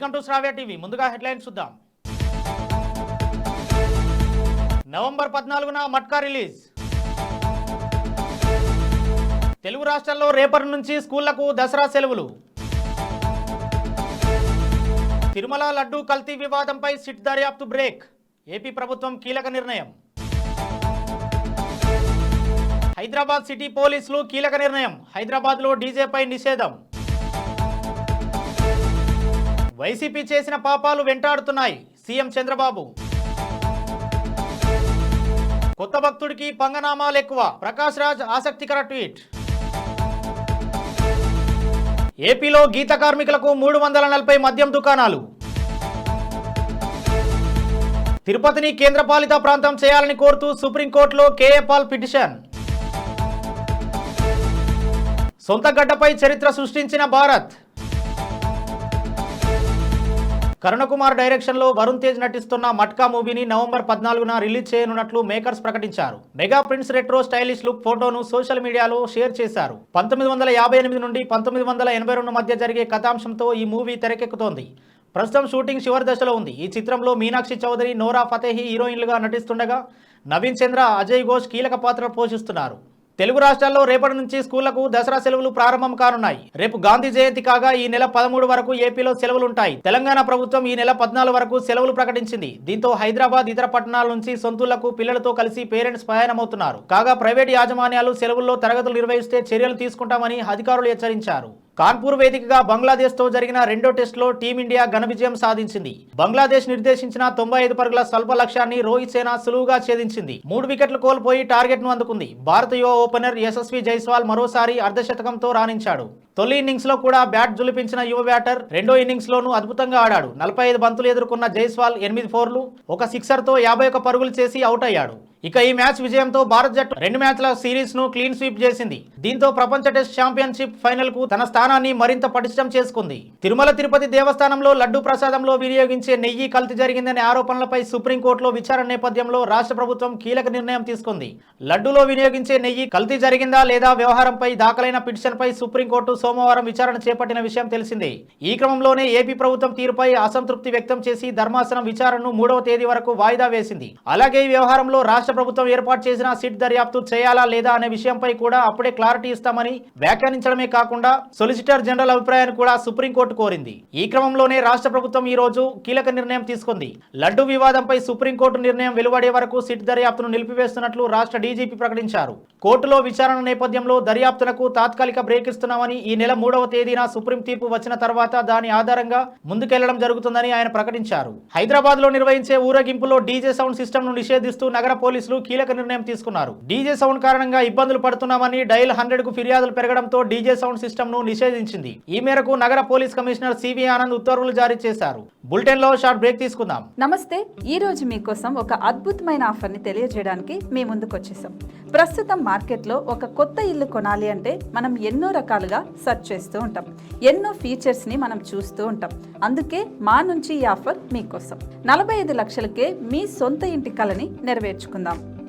Welcome to Shravya TV. ముందుగా headlines చూద్దాం. November పద్నాలుగున మట్కా రిలీజ్. తెలుగు రాష్ట్రాల్లో రేపటి నుంచి స్కూళ్ళకు దసరా సెలవులు. తిరుమల లడ్డూ కల్తీ వివాదంపై సిట్ దర్యాప్తు బ్రేక్. ఏపీ ప్రభుత్వం కీలక నిర్ణయం. హైదరాబాద్ సిటీ పోలీసులు కీలక నిర్ణయం. హైదరాబాద్లో డీజేపై నిషేధం. వైసీపీ చేసిన పాపాలు వెంటాడుతున్నాయి. సీఎం చంద్రబాబు. కొత్త భక్తుడికి పంగనామాలు ఎక్కువ. ప్రకాష్ రాజ్ ఆసక్తికర ట్వీట్. ఏపీలో గీత కార్మికులకు మూడు వందల నలభై మద్యం దుకాణాలు. తిరుపతిని కేంద్రపాలిత ప్రాంతం చేయాలని కోరుతూ సుప్రీంకోర్టులో కేఏ పాల్ పిటిషన్. సొంత గడ్డపై చరిత్ర సృష్టించిన భారత్. కరుణకుమార్ డైరెక్షన్లో వరుణ్ తేజ్ నటిస్తున్న మట్కా మూవీని నవంబర్ పద్నాలుగున రిలీజ్ చేయనున్నట్లు మేకర్స్ ప్రకటించారు. Mega prince retro stylish look ఫోటోను సోషల్ మీడియాలో షేర్ చేశారు. పంతొమ్మిది వందల యాభై ఎనిమిది నుండి పంతొమ్మిది వందల ఎనభై రెండు మధ్య జరిగే కథాంశంతో ఈ మూవీ తెరకెక్కుతోంది. ప్రస్తుతం షూటింగ్ చివరి దశలో ఉంది. ఈ చిత్రంలో మీనాక్షి చౌదరి నోరా ఫతేహి హీరోయిన్లుగా నటిస్తుండగా నవీన్ చంద్ర అజయ్ ఘోష్ కీలక పాత్ర పోషిస్తున్నారు. తెలుగు రాష్ట్రాల్లో రేపటి నుంచి స్కూళ్ళకు దసరా సెలవులు ప్రారంభం కానున్నాయి. రేపు గాంధీ జయంతి కాగా ఈ నెల పదమూడు వరకు ఏపీలో సెలవులుంటాయి. తెలంగాణ ప్రభుత్వం ఈ నెల పద్నాలుగు వరకు సెలవులు ప్రకటించింది. దీంతో హైదరాబాద్ ఇతర పట్టణాల నుంచి సొంతులకు పిల్లలతో కలిసి పేరెంట్స్ ప్రయాణమవుతున్నారు. కాగా ప్రైవేట్ యాజమాన్యాలు సెలవుల్లో తరగతులు నిర్వహిస్తే చర్యలు తీసుకుంటామని అధికారులు హెచ్చరించారు. కాన్పూర్ వేదికగా బంగ్లాదేశ్తో జరిగిన రెండో టెస్టులో టీమిండియా ఘన విజయం సాధించింది. బంగ్లాదేశ్ నిర్దేశించిన తొంభై ఐదు పరుగుల స్వల్ప లక్ష్యాన్ని రోహిత్ సేన సులువుగా ఛేదించింది. మూడు వికెట్లు కోల్పోయి టార్గెట్ను అందుకుంది. భారత యువ ఓపెనర్ యశస్వి జైస్వాల్ మరోసారి అర్ధశతకంతో రాణించాడు. తొలి ఇన్నింగ్స్లో కూడా బ్యాట్ జులిపించిన యువ బ్యాటర్ రెండో ఇన్నింగ్స్ లోనూ అద్భుతంగా ఆడాడు. నలభై ఐదు బంతులు ఎదుర్కొన్న జైస్వాల్ ఎనిమిది ఫోర్లు ఒక సిక్సర్తో యాభై ఒక పరుగులు చేసి అవుట్ అయ్యాడు. ఇక ఈ మ్యాచ్ విజయంతో భారత్ జట్టు రెండు మ్యాచ్ల సిరీస్ను క్లీన్ స్వీప్ చేసింది. దీంతో ప్రపంచ టెస్ట్ ఛాంపియన్షిప్ ఫైనల్కు తన స్థానాన్ని మరింత పటిష్టం చేసుకుంది. తిరుమల తిరుపతి దేవస్థానంలో లడ్డు ప్రసాదంలో వినియోగించే నెయ్యి కల్తీ జరిగిందనే ఆరోపణలపై సుప్రీంకోర్టులో విచారణ నేపథ్యంలో రాష్ట్ర ప్రభుత్వం కీలక నిర్ణయం తీసుకుంది. లడ్డూలో వినియోగించే నెయ్యి కల్తీ జరిగిందా లేదా వ్యవహారంపై దాఖలైన పిటిషన్పై సుప్రీంకోర్టు సోమవారం విచారణ చేపట్టిన విషయం తెలిసిందే. ఈ క్రమంలోనే ఏపీ ప్రభుత్వం తీరుపై అసంతృప్తి వ్యక్తం చేసి ధర్మాసనం విచారణను మూడవ తేదీ వరకు వాయిదా వేసింది. అలాగే ఈ వ్యవహారంలో రాష్ట్ర ప్రభుత్వం ఏర్పాటు చేసిన సిట్ దర్యాప్తు చేయాలా లేదా అనే విషయంపై కూడా అప్పుడే క్లారిటీ ఇస్తామని వ్యాఖ్యానించడమే కాకుండా సొలిసిటర్ జనరల్ అభిప్రాయాన్ని కూడా సుప్రీంకోర్టు కోరింది. ఈ క్రమంలోనే రాష్ట్ర ప్రభుత్వం ఈ రోజు కీలక నిర్ణయం తీసుకుంది. లడ్డు వివాదంపై సుప్రీంకోర్టు నిర్ణయం వెలువడే వరకు సిట్ దర్యాప్తును నిలిపివేస్తున్నట్లు రాష్ట్ర డీజీపీ ప్రకటించారు. కోర్టులో విచారణ నేపథ్యంలో దర్యాప్తునకు తాత్కాలిక బ్రేక్ ఇస్తున్నామని ఈ నెల మూడవ తేదీన సుప్రీం తీర్పు వచ్చిన తర్వాత దాని ఆధారంగా ముందుకెళ్ళడం జరుగుతుందని ఆయన ప్రకటించారు. హైదరాబాద్లో నిర్వహించే ఊరేగింపులో డీజే సౌండ్ సిస్టమ్ను నిషేధిస్తూ నగర పోలీసు పోలీసులు కీలక నిర్ణయం తీసుకున్నారు. డీజే సౌండ్ కారణంగా ఇబ్బందులు పడుతున్నామని డైల్ హండ్రెడ్కు ఫిర్యాదులు పెరగడంతో డీజే సౌండ్ సిస్టమ్ను నిషేధించింది. ఈ మేరకు నగర పోలీస్ కమిషనర్ సివి ఆనంద్ ఉత్తర్వులు జారీ చేశారు. బులెటిన్లో షార్ట్ బ్రేక్ తీసుకుందాం. నమస్తే ఈ రోజు మీకోసం ఒక అద్భుతమైన ఆఫర్ని తెలియజేయడానికి మీ ముందుకు వచ్చేసాం ప్రస్తుతం మార్కెట్లో ఒక కొత్త ఇల్లు కొనాలి అంటే మనం ఎన్నో రకాలుగా సెర్చ్ చేస్తూ ఉంటాం. ఎన్నో ఫీచర్స్ని మనం చూస్తూ ఉంటాం. అందుకే మా నుంచి ఈ ఆఫర్ మీకోసం. నలభై ఐదు లక్షలకే మీ సొంత ఇంటి కలని నెరవేర్చుకుందాం.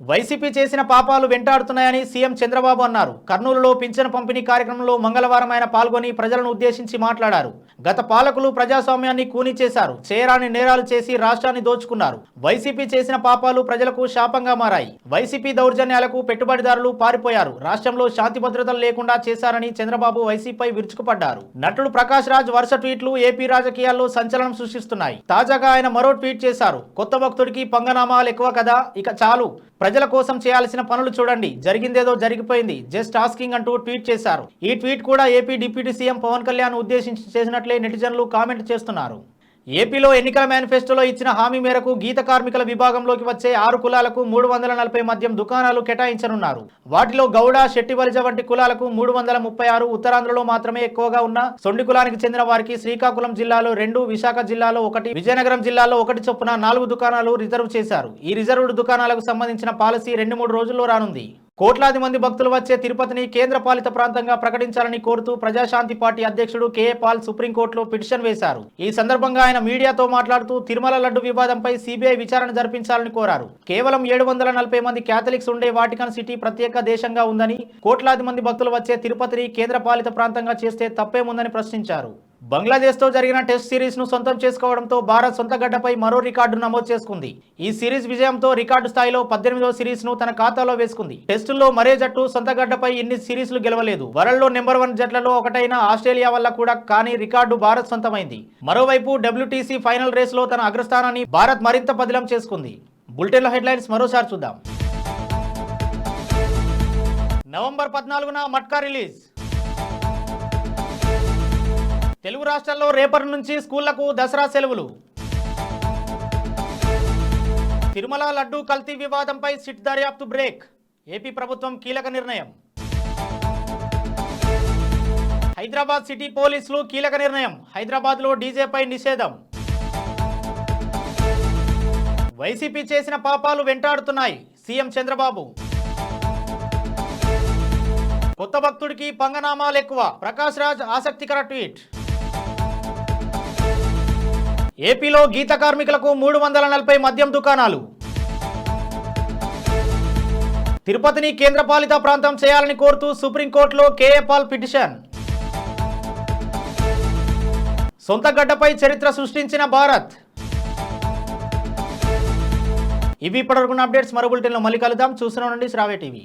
వైసీపీ చేసిన పాపాలు వెంటాడుతున్నాయని సీఎం చంద్రబాబు అన్నారు. కర్నూలులో పింఛను పంపిణీ కార్యక్రమంలో మంగళవారం ఆయన పాల్గొని ప్రజలను ఉద్దేశించి మాట్లాడారు. గత పాలకులు ప్రజాస్వామ్యాన్ని కూని చేశారు. చేయరాని నేరాలు చేసి రాష్ట్రాన్ని దోచుకున్నారు. వైసీపీ చేసిన పాపాలు ప్రజలకు శాపంగా మారాయి. వైసీపీ దౌర్జన్యాలకు పెట్టుబడిదారులు పారిపోయారు. రాష్ట్రంలో శాంతి భద్రతలు లేకుండా చేశారని చంద్రబాబు వైసీపీపై విరుచుకుపడ్డారు. నటుడు ప్రకాష్ రాజ్ వరుస ట్వీట్లు ఏపీ రాజకీయాల్లో సంచలనం సృష్టిస్తున్నాయి. తాజాగా ఆయన మరో ట్వీట్ చేశారు. కొత్త భక్తుడికి పంగనామాలు ఎక్కువ కదా ఇక చాలు. ప్రజల కోసం చేయాల్సిన పనులు చూడండి. జరిగిందేదో జరిగిపోయింది. జస్ట్ ఆస్కింగ్ అంటూ ట్వీట్ చేశారు. ఈ ట్వీట్ కూడా AP deputy CM Pawan Kalyan ఉద్దేశించి చేసినట్లే నెటిజన్లు కామెంట్ చేస్తున్నారు. ఏపీలో ఎన్నికల మేనిఫెస్టోలో ఇచ్చిన హామీ మేరకు గీత కార్మికుల విభాగంలోకి వచ్చే ఆరు కులాలకు మూడు వందల నలభై మద్యం దుకాణాలు కేటాయించనున్నారు. వాటిలో గౌడ శెట్టివలిజ వంటి కులాలకు మూడు వందల ముప్పై ఆరు ఉత్తరాంధ్రలో మాత్రమే ఎక్కువగా ఉన్న సొండి కులానికి చెందిన వారికి శ్రీకాకుళం జిల్లాలో రెండు విశాఖ జిల్లాలో ఒకటి విజయనగరం జిల్లాలో ఒకటి చొప్పున నాలుగు దుకాణాలు రిజర్వ్ చేశారు. ఈ రిజర్వ్డ్ దుకాణాలకు సంబంధించిన పాలసీ రెండు మూడు రోజుల్లో రానుంది. కోట్లాది మంది భక్తులు వచ్చే తిరుపతిని కేంద్రపాలిత ప్రాంతంగా ప్రకటించాలని కోరుతూ ప్రజాశాంతి పార్టీ అధ్యక్షుడు కేఏ పాల్ సుప్రీంకోర్టులో పిటిషన్ వేశారు. ఈ సందర్భంగా ఆయన మీడియాతో మాట్లాడుతూ తిరుమల లడ్డు వివాదంపై సిబిఐ విచారణ జరిపించాలని కోరారు. కేవలం ఏడు వందల నలభై మంది క్యాథలిక్స్ ఉండే వాటికన్ సిటీ ప్రత్యేక దేశంగా ఉందని కోట్లాది మంది భక్తులు వచ్చే తిరుపతిని కేంద్రపాలిత ప్రాంతంగా చేస్తే తప్పేముందని ప్రశ్నించారు. బంగ్లాదేశ్తో జరిగిన టెస్ట్ సిరీస్ను సొంతం చేసుకోవడంతో భారత్ సొంత గడ్డపై మరో రికార్డు నమోదు చేసుకుంది. ఈ సిరీస్ విజయంతో రికార్డు స్థాయిలో పద్దెనిమిదో సిరీస్ను తన ఖాతాలో వేసుకుంది. టెస్టుల్లో మరే జట్టు సొంత గడ్డపై ఇన్ని సిరీస్లు గెలవలేదు. వరల్డ్లో నెంబర్ వన్ జట్లలో ఒకటైన ఆస్ట్రేలియా వల్ల కూడా కానీ రికార్డు భారత్ సొంతమైంది. మరోవైపు డబ్ల్యూటీసీ ఫైనల్ రేస్లో తన అగ్రస్థానాన్ని భారత్ మరింత పదిలం చేసుకుంది. బులెటిన్ల హెడ్లైన్స్ మరోసారి చూద్దాం. నవంబర్ పద్నాలుగున మట్కా రిలీజ్. తెలుగు రాష్ట్రాల్లో రేపటి నుంచి స్కూళ్ళకు దసరా సెలవులు. తిరుమల లడ్డూ కల్తీ వివాదంపై సిట్ దర్యాప్తు బ్రేక్. ఏపీ ప్రభుత్వం కీలక నిర్ణయం. హైదరాబాద్ సిటీ పోలీసులు కీలక నిర్ణయం. హైదరాబాద్లో డీజేపై నిషేధం. వైసీపీ చేసిన పాపాలు వెంటాడుతున్నాయి. సీఎం చంద్రబాబు. కొత్త భక్తుడికి పంగనామాలు ఎక్కువ. ప్రకాష్ రాజ్ ఆసక్తికర ట్వీట్. ఏపీలో గీత కార్మికులకు మూడు వందల నలభై మద్యం దుకాణాలు. తిరుపతిని కేంద్రపాలిత ప్రాంతం చేయాలని కోరుతూ సుప్రీంకోర్టులో కేఏ పాల్ పిటిషన్. సొంత గడ్డపై చరిత్ర సృష్టించిన భారత్. ఇవి ఇప్పటివరకున్న అప్డేట్స్ మరో బులెటిన్లో మళ్ళీ కలుద్దాం. చూస్తూనే ఉండండి శ్రావే టీవీ.